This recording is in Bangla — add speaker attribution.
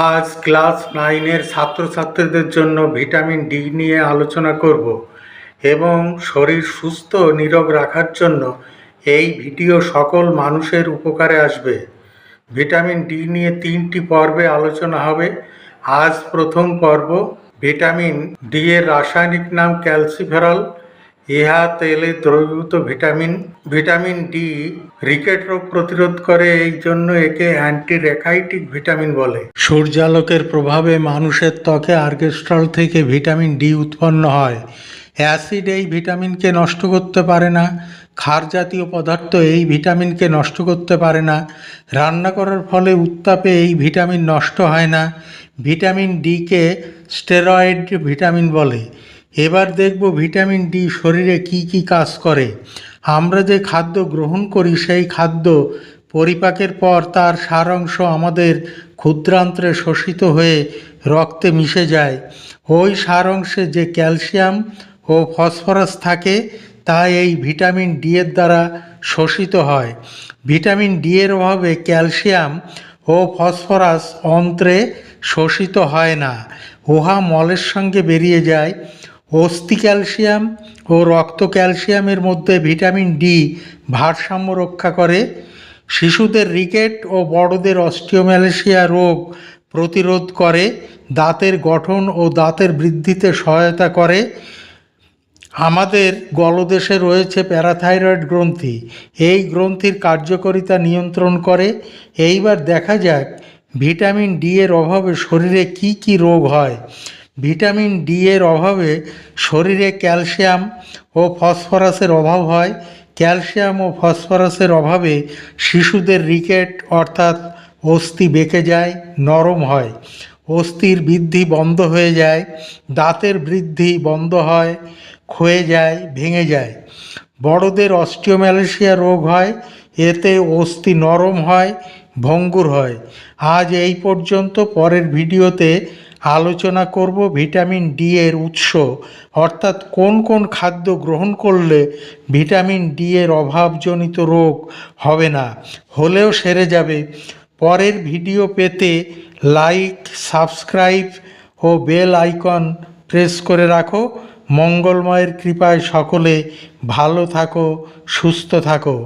Speaker 1: আজ ক্লাস নাইনের ছাত্রছাত্রীদের জন্য ভিটামিন ডি নিয়ে আলোচনা করব এবং শরীর সুস্থ নীরোগ রাখার জন্য এই ভিডিও সকল মানুষের উপকারে আসবে। ভিটামিন ডি নিয়ে তিনটি পর্বে আলোচনা হবে। আজ প্রথম পর্ব ভিটামিন ডি এর রাসায়নিক নাম ক্যালসিফেরল। ইহা তেলে দ্রবীভূত ভিটামিন ভিটামিন ডি রিকেট রোগ প্রতিরোধ করে, এই জন্য একে অ্যান্টি রেখাইটিক ভিটামিন বলে। সূর্যালোকের প্রভাবে মানুষের ত্বকে আর্গেস্ট্রল থেকে ভিটামিন ডি উৎপন্ন হয়। অ্যাসিড এই ভিটামিনকে নষ্ট করতে পারে না, ক্ষার জাতীয় পদার্থ এই ভিটামিনকে নষ্ট করতে পারে না, রান্না করার ফলে উত্তাপে এই ভিটামিন নষ্ট হয় না, ভিটামিন ডিকে স্টেরয়েড ভিটামিন বলে। এবার দেখব ভিটামিন ডি শরীরে কি কি কাজ করে। আমরা যে খাদ্য গ্রহণ করি, সেই খাদ্য পরিপাকের পর তার সারাংশ আমাদের ক্ষুদ্রান্ত্রে শোষিত হয়ে রক্তে মিশে যায়। ওই সারাংশে যে ক্যালসিয়াম ও ফসফরাস থাকে তা এই ভিটামিন ডি এর দ্বারা শোষিত হয়। ভিটামিন ডি এর অভাবে ক্যালসিয়াম ও ফসফরাস অন্ত্রে শোষিত হয় না। উহা মলের সঙ্গে বেরিয়ে যায়। অস্থি ক্যালসিয়াম ও রক্ত ক্যালসিয়ামের মধ্যে ভিটামিন ডি ভারসাম্য রক্ষা করে। শিশুদের রিকেট ও বড়দের অস্টিওম্যালেশিয়া রোগ প্রতিরোধ করে, দাঁতের গঠন ও দাঁতের বৃদ্ধিতে সহায়তা করে। আমাদের গলদেশে রয়েছে প্যারাথাইরয়েড গ্রন্থি। এই গ্রন্থির কার্যকারিতা নিয়ন্ত্রণ করে। এইবার দেখা যাক ভিটামিন ডি এর অভাবে শরীরে কি কি রোগ হয়। ভিটামিন ডি এর অভাবে শরীরে ক্যালসিয়াম ও ফসফরাসের অভাব হয়। ক্যালসিয়াম ও ফসফরাসের অভাবে শিশুদের রিকেট অর্থাৎ অস্থি বেঁকে যায়, নরম হয়। অস্থির বৃদ্ধি বন্ধ হয়ে যায়, দাঁতের বৃদ্ধি বন্ধ হয়, ক্ষয়ে যায়, ভেঙে যায়। বড়দের অস্টিওম্যালেশিয়া রোগ হয়, এতে অস্থি নরম হয়, ভঙ্গুর হয়। আজ এই পর্যন্ত পরের ভিডিওতে আলোচনা করব ভিটামিন ডি এর উৎস। অর্থাৎ কোন কোন খাদ্য গ্রহণ করলে ভিটামিন ডি এর অভাবজনিত রোগ হবে না, হলেও সেরে যাবে। পরের ভিডিও পেতে লাইক, সাবস্ক্রাইব ও বেল আইকন প্রেস করে রাখো। মঙ্গলময়ের কৃপায় সকলে ভালো থাকো, সুস্থ থাকো।